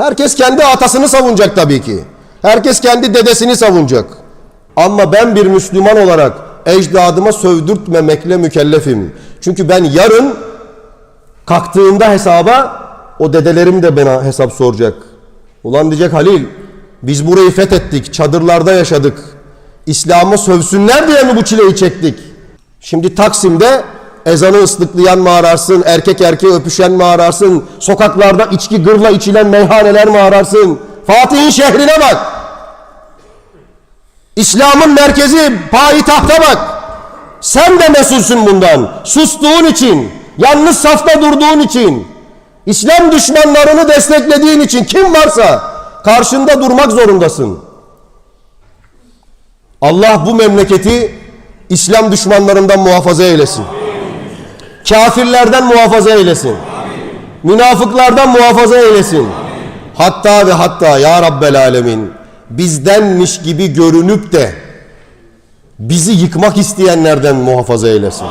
Herkes kendi atasını savunacak tabii ki. Herkes kendi dedesini savunacak. Ama ben bir Müslüman olarak ecdadıma sövdürtmemekle mükellefim. Çünkü ben yarın kalktığımda hesaba o dedelerim de bana hesap soracak. Ulan diyecek Halil biz burayı fethettik, çadırlarda yaşadık. İslam'ı sövsünler diye mi bu çileyi çektik? Şimdi Taksim'de ezanı ıslıklayan mı ararsın, erkek erkeğe öpüşen mi ararsın, sokaklarda içki gırla içilen meyhaneler mi ararsın? Fatih'in şehrine bak. İslam'ın merkezi payitahta bak. Sen de mesulsün bundan. Sustuğun için, yalnız safta durduğun için, İslam düşmanlarını desteklediğin için kim varsa karşında durmak zorundasın. Allah bu memleketi İslam düşmanlarından muhafaza eylesin. Kafirlerden muhafaza eylesin. Münafıklardan muhafaza eylesin. Hatta ve hatta ya Rabbel Alemin bizdenmiş gibi görünüp de bizi yıkmak isteyenlerden muhafaza eylesin.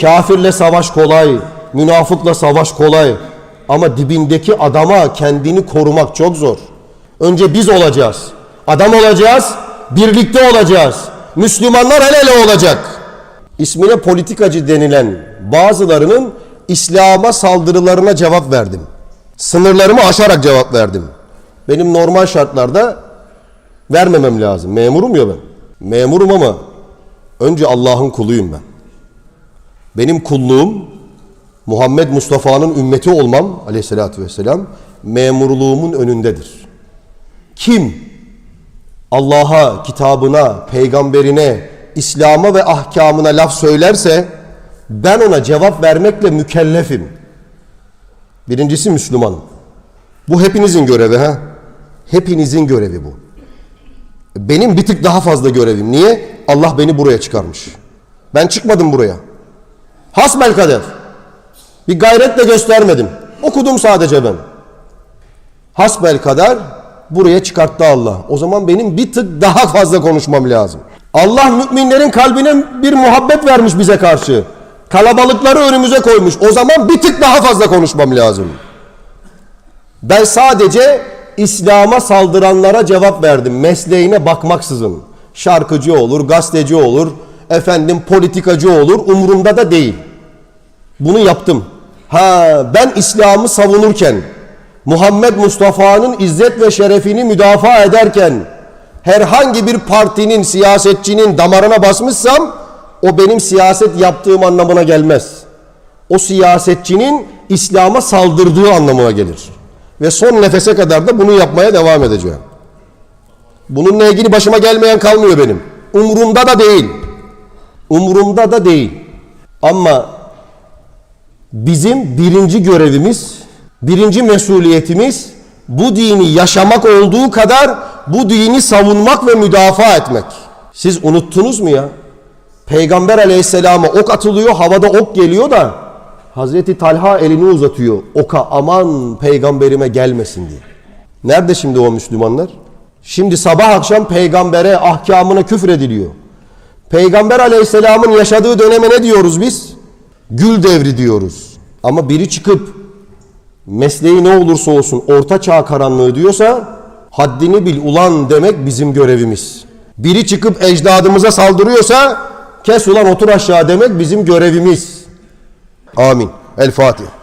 Kafirle savaş kolay, münafıkla savaş kolay ama dibindeki adama kendini korumak çok zor. Önce biz olacağız. Adam olacağız, birlikte olacağız. Müslümanlar el ele olacak. İsmine politikacı denilen bazılarının İslam'a saldırılarına cevap verdim. Sınırlarımı aşarak cevap verdim. Benim normal şartlarda vermemem lazım. Memurum ya ben. Memurum ama önce Allah'ın kuluyum ben. Benim kulluğum Muhammed Mustafa'nın ümmeti olmam aleyhissalatü vesselam memurluğumun önündedir. Kim Allah'a, kitabına, peygamberine, İslam'a ve ahkamına laf söylerse ben ona cevap vermekle mükellefim. Birincisi Müslümanım. Bu hepinizin görevi ha. Hepinizin görevi bu. Benim bir tık daha fazla görevim. Niye? Allah beni buraya çıkarmış. Ben çıkmadım buraya. Hasbel kader. Bir gayretle göstermedim. Okudum sadece ben. Hasbel kader buraya çıkarttı Allah. O zaman benim bir tık daha fazla konuşmam lazım. Allah müminlerin kalbine bir muhabbet vermiş bize karşı. Kalabalıkları önümüze koymuş. O zaman bir tık daha fazla konuşmam lazım. Ben sadece İslam'a saldıranlara cevap verdim. Mesleğine bakmaksızın. Şarkıcı olur, gazeteci olur, efendim politikacı olur. Umurumda da değil. Bunu yaptım. Ha ben İslam'ı savunurken, Muhammed Mustafa'nın izzet ve şerefini müdafaa ederken herhangi bir partinin, siyasetçinin damarına basmışsam o benim siyaset yaptığım anlamına gelmez. O siyasetçinin İslam'a saldırdığı anlamına gelir. Ve son nefese kadar da bunu yapmaya devam edeceğim. Bununla ilgili başıma gelmeyen kalmıyor benim. Umurumda da değil. Umurumda da değil. Ama bizim birinci görevimiz, birinci mesuliyetimiz bu dini yaşamak olduğu kadar bu dini savunmak ve müdafaa etmek. Siz unuttunuz mu ya? Peygamber aleyhisselama ok atılıyor, havada ok geliyor da Hazreti Talha elini uzatıyor. Oka aman peygamberime gelmesin diye. Nerede şimdi o Müslümanlar? Şimdi sabah akşam peygambere ahkamına küfür ediliyor. Peygamber aleyhisselamın yaşadığı döneme ne diyoruz biz? Gül devri diyoruz. Ama biri çıkıp mesleği ne olursa olsun orta çağ karanlığı diyorsa haddini bil ulan demek bizim görevimiz. Biri çıkıp ecdadımıza saldırıyorsa kes ulan otur aşağı demek bizim görevimiz. Amin. El Fatiha.